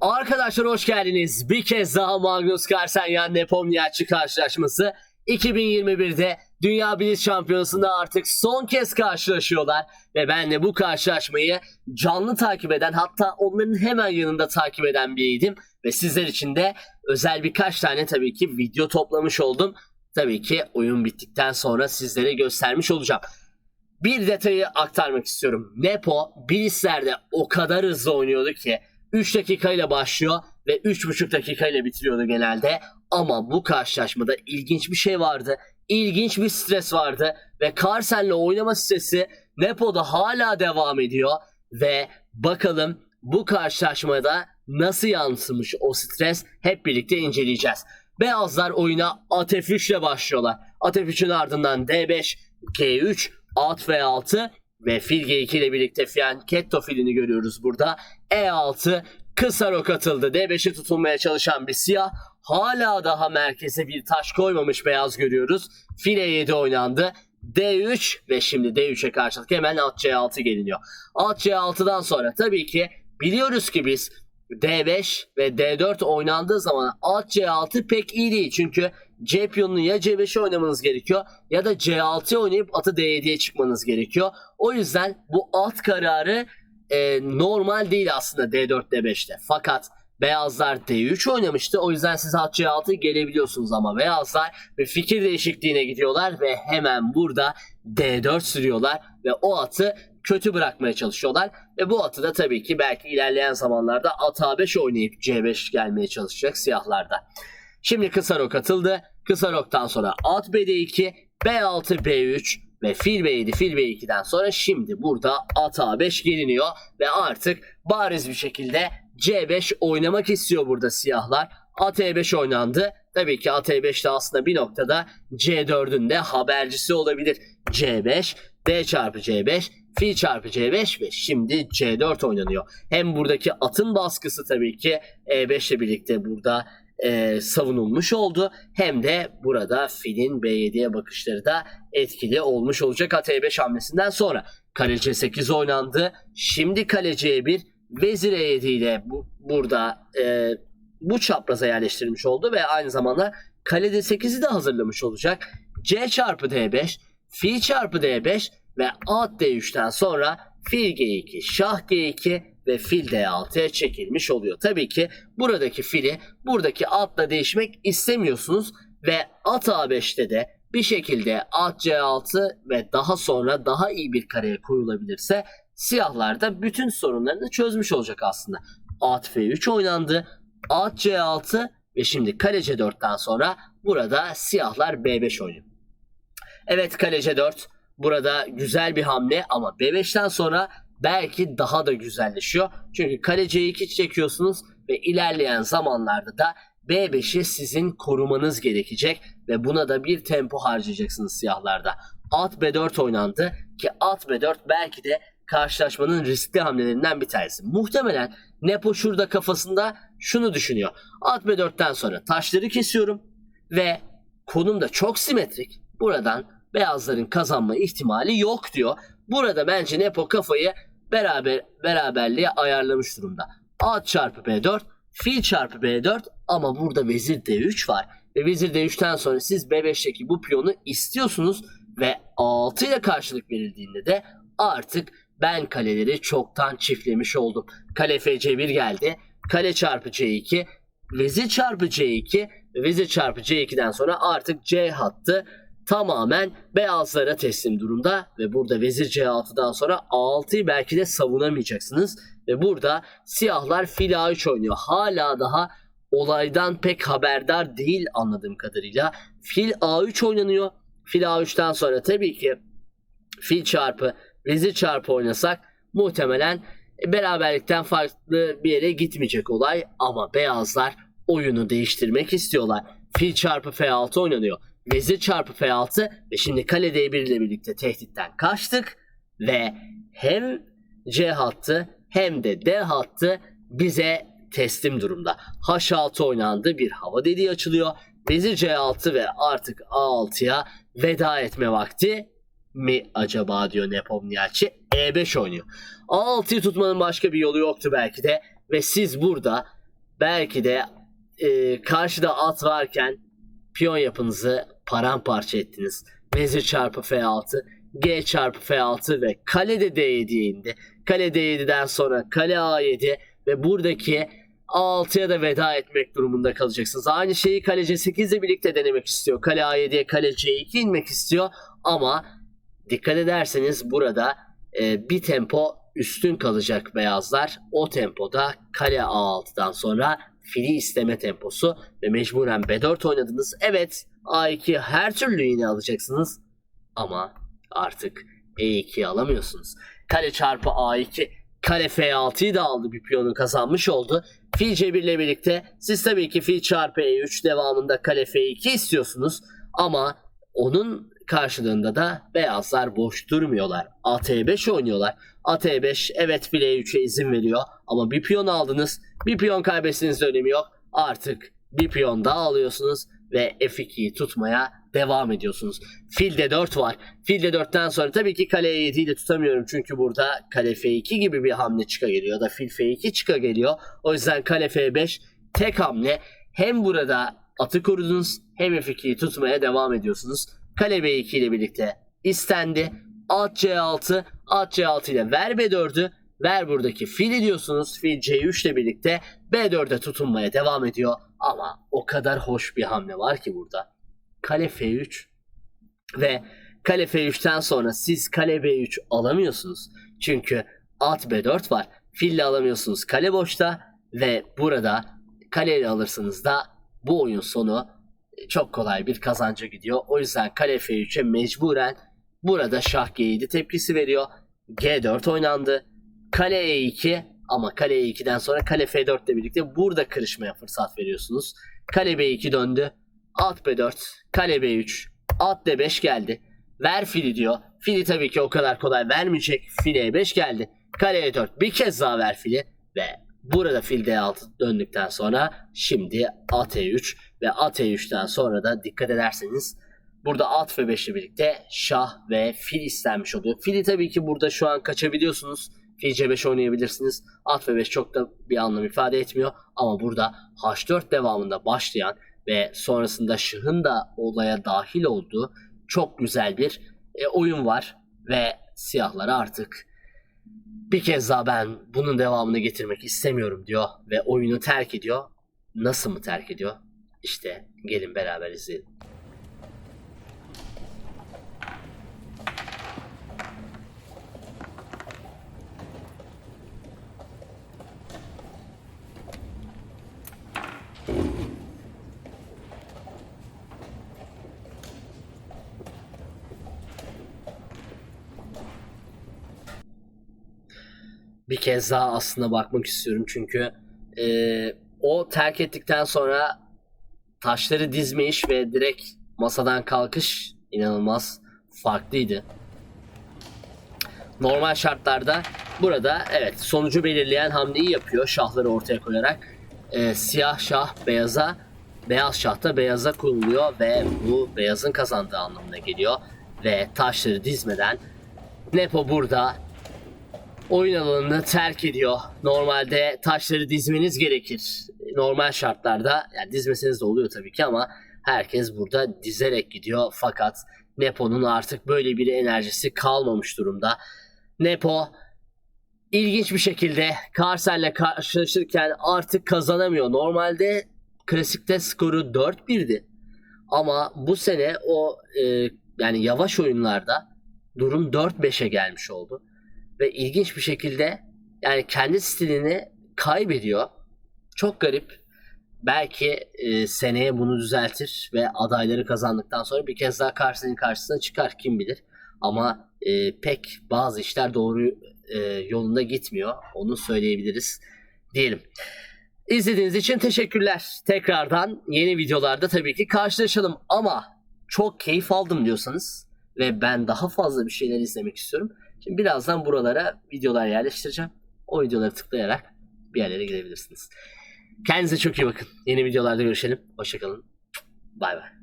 Arkadaşlar hoş geldiniz. Bir kez daha Magnus Carlsen Nepomniachtchi karşılaşması 2021'de Dünya Blitz Şampiyonası'nda artık son kez karşılaşıyorlar. Ve ben de bu karşılaşmayı canlı takip eden hatta onların hemen yanında takip eden biriydim. Ve sizler için de özel birkaç tane tabii ki video toplamış oldum. Tabii ki oyun bittikten sonra sizlere göstermiş olacağım. Bir detayı aktarmak istiyorum. Nepo Blitz'lerde o kadar hızlı oynuyordu ki 3 dakikayla başlıyor ve 3,5 dakikayla bitiriyordu genelde. Ama bu karşılaşmada ilginç bir şey vardı. İlginç bir stres vardı ve Carlsen'le oynama stresi Nepo'da hala devam ediyor ve bakalım bu karşılaşmada nasıl yansımış o stres hep birlikte inceleyeceğiz. Beyazlar oyuna at F3 ile başlıyorlar. At F3'ün ardından D5, G3, at V6 ve fil G2 ile birlikte Fianchetto filini görüyoruz burada. E6 kısa rok atıldı. D5'i tutunmaya çalışan bir siyah. Hala daha merkeze bir taş koymamış beyaz görüyoruz. Fil E7 oynandı. D3 ve şimdi D3'e karşılık hemen at C6 geliniyor. At C6'dan sonra tabii ki biliyoruz ki biz D5 ve D4 oynandığı zaman at C6 pek iyi değil. Çünkü C piyonunu ya C5'e oynamanız gerekiyor ya da C6'ya oynayıp atı D7'ye çıkmanız gerekiyor. O yüzden bu at kararı e, normal değil aslında D4 D5'te. Fakat beyazlar D3 oynamıştı. O yüzden siz at C6 gelebiliyorsunuz ama beyazlar bir fikir değişikliğine gidiyorlar ve hemen burada D4 sürüyorlar ve o atı kötü bırakmaya çalışıyorlar. Ve bu atı da tabii ki belki ilerleyen zamanlarda at A5 oynayıp C5 gelmeye çalışacak siyahlarda. Şimdi kısa rok atıldı. Kısa roktan sonra at BD2, B6, B3 ve fil B7, fil B2'den sonra şimdi burada at A5 geliniyor ve artık bariz bir şekilde C5 oynamak istiyor burada siyahlar. At E5 oynandı. Tabii ki at E5 de aslında bir noktada C4'ün de habercisi olabilir. C5, D çarpı C5, fil çarpı C5 ve şimdi C4 oynanıyor. Hem buradaki atın baskısı tabii ki E5 ile birlikte burada e, savunulmuş oldu. Hem de burada filin B7'ye bakışları da etkili olmuş olacak at E5 hamlesinden sonra. Kale C8 oynandı. Şimdi kale C1 vezir E7 ile bu, burada e, bu çapraza yerleştirilmiş oldu ve aynı zamanda kale D8'i de hazırlamış olacak. C çarpı D5, fil çarpı D5 ve at D3'ten sonra fil G2, şah G2 ve fil D6'ya çekilmiş oluyor. Tabii ki buradaki fili buradaki atla değişmek istemiyorsunuz ve at A5'te de bir şekilde at C6 ve daha sonra daha iyi bir kareye koyulabilirse siyahlar da bütün sorunlarını çözmüş olacak aslında. At F3 oynandı. At C6 ve şimdi kale C4'ten sonra burada siyahlar B5 oynuyor. Evet kale C4 burada güzel bir hamle ama B5'ten sonra belki daha da güzelleşiyor. Çünkü kale C2 çekiyorsunuz ve ilerleyen zamanlarda da B5'i sizin korumanız gerekecek ve buna da bir tempo harcayacaksınız siyahlarda. At B4 oynandı ki at B4 belki de karşılaşmanın riskli hamlelerinden bir tanesi. Muhtemelen Nepo şurada kafasında şunu düşünüyor. At B4'ten sonra taşları kesiyorum ve konum da çok simetrik. Buradan beyazların kazanma ihtimali yok diyor. Burada bence Nepo kafayı beraber beraberliğe ayarlamış durumda. At çarpı B4, fil çarpı B4 ama burada vezir D3 var. Ve vezir D3'ten sonra siz B5'teki bu piyonu istiyorsunuz ve 6 ile karşılık verildiğinde de artık ben kaleleri çoktan çiftlemiş oldum. Kale FC1 geldi. Kale çarpı C2, vezir çarpı C2 ve vezir çarpı C2'den sonra artık C hattı tamamen beyazlara teslim durumda ve burada vezir C6'dan sonra A6'yı belki de savunamayacaksınız ve burada siyahlar fil A3 oynuyor. Hala daha olaydan pek haberdar değil anladığım kadarıyla. Fil A3 oynanıyor. Fil A3'ten sonra tabii ki fil çarpı vezir çarpı oynasak muhtemelen beraberlikten farklı bir yere gitmeyecek olay ama beyazlar oyunu değiştirmek istiyorlar. Fil çarpı F6 oynanıyor. Vezir çarpı F6 ve şimdi kale D1 ile birlikte tehditten kaçtık ve hem C hattı hem de D hattı bize teslim durumda. H6 oynandı bir hava deliği açılıyor. Vezir C6 ve artık A6'ya veda etme vakti mi acaba diyor Nepomniachtchi. E5 oynuyor. A6'yı tutmanın başka bir yolu yoktu belki de ve siz burada belki de e, karşıda at varken piyon yapınızı paramparça ettiniz. Vezir çarpı F6, G çarpı F6 ve kale de D7'ye indi. Kale D7'den sonra kale A7 ve buradaki A6'ya da veda etmek durumunda kalacaksınız. Aynı şeyi kale C8 ile birlikte denemek istiyor. Kale A7'ye kale C2 inmek istiyor ama dikkat ederseniz burada e, bir tempo üstün kalacak beyazlar. O tempoda kale A6'dan sonra fili isteme temposu ve mecburen B4 oynadınız. Evet A2 her türlü yine alacaksınız ama artık E2'yi alamıyorsunuz. Kale çarpı A2 kale F6'yı da aldı bir piyonu kazanmış oldu. Fil C1 ile birlikte siz tabii ki fil çarpı E3 devamında kale F2 istiyorsunuz ama onun karşılığında da beyazlar boş durmuyorlar. At E5 oynuyorlar. At E5 evet fil E3'e izin veriyor ama bir piyon aldınız. Bir piyon kaybetseniz de önemi yok. Artık bir piyon daha alıyorsunuz ve F2'yi tutmaya devam ediyorsunuz. Fil D4 var. Fil D4'ten sonra tabii ki kale E7'yi de tutamıyorum çünkü burada kale F2 gibi bir hamle çıka geliyor ya da fil F2 çıka geliyor. O yüzden kale F5 tek hamle hem burada atı korudunuz hem F2'yi tutmaya devam ediyorsunuz. Kale B2 ile birlikte istendi. At C6, at C6 ile ver B4'ü. Ver buradaki fili diyorsunuz. Fil C3 ile birlikte B4'e tutunmaya devam ediyor. Ama o kadar hoş bir hamle var ki burada. Kale F3 ve kale F3'ten sonra siz kale B3 alamıyorsunuz. Çünkü at B4 var. Fille alamıyorsunuz kale boşta ve burada kaleyle alırsanız da bu oyun sonu çok kolay bir kazanca gidiyor. O yüzden kale F3'e mecburen burada şah G7 tepkisi veriyor. G4 oynandı. Kale E2 ama kale E2'den sonra kale F4 ile birlikte burada kırışmaya fırsat veriyorsunuz. Kale B2 döndü. At B4, kale B3, at D5 geldi. Ver fili diyor. Fili tabii ki o kadar kolay vermeyecek. Fil E5 geldi. Kale E4 bir kez daha ver fili ve burada fil D6 döndükten sonra şimdi at E3 ve at E3'ten sonra da dikkat ederseniz burada at F5 ile birlikte şah ve fil istenmiş oluyor. Fili tabii ki burada şu an kaçabiliyorsunuz. Fil C5 oynayabilirsiniz. At F5 çok da bir anlam ifade etmiyor. Ama burada H4 devamında başlayan ve sonrasında şahın da olaya dahil olduğu çok güzel bir e, oyun var. Ve siyahlara artık bir kez daha ben bunun devamını getirmek istemiyorum diyor. Ve oyunu terk ediyor. Nasıl mı terk ediyor? İşte gelin beraber izleyelim. bir kez daha aslında bakmak istiyorum çünkü e, o terk ettikten sonra taşları dizmeyiş ve direkt masadan kalkış inanılmaz farklıydı. Normal şartlarda burada evet sonucu belirleyen hamleyi yapıyor şahları ortaya koyarak. E, siyah şah beyaza, beyaz şah da beyaza kuruluyor ve bu beyazın kazandığı anlamına geliyor. Ve taşları dizmeden Nepo burada oyun alanını terk ediyor. Normalde taşları dizmeniz gerekir. Normal şartlarda yani dizmeseniz de oluyor tabii ki ama herkes burada dizerek gidiyor. Fakat Nepo'nun artık böyle bir enerjisi kalmamış durumda. Nepo ilginç bir şekilde Carlsen'le karşılaşırken artık kazanamıyor. Normalde klasikte skoru 4-1'di. Ama bu sene o e, yani yavaş oyunlarda durum 4-5'e gelmiş oldu ve ilginç bir şekilde yani kendi stilini kaybediyor. Çok garip. Belki e, seneye bunu düzeltir ve adayları kazandıktan sonra bir kez daha karşısının karşısına çıkar kim bilir. Ama e, pek bazı işler doğru e, yolunda gitmiyor. Onu söyleyebiliriz diyelim. İzlediğiniz için teşekkürler. Tekrardan yeni videolarda tabii ki karşılaşalım ama çok keyif aldım diyorsanız ve ben daha fazla bir şeyler izlemek istiyorum. Şimdi birazdan buralara videolar yerleştireceğim. O videoları tıklayarak bir yerlere gidebilirsiniz. Kendinize çok iyi bakın. Yeni videolarda görüşelim. Hoşçakalın. Bay bay.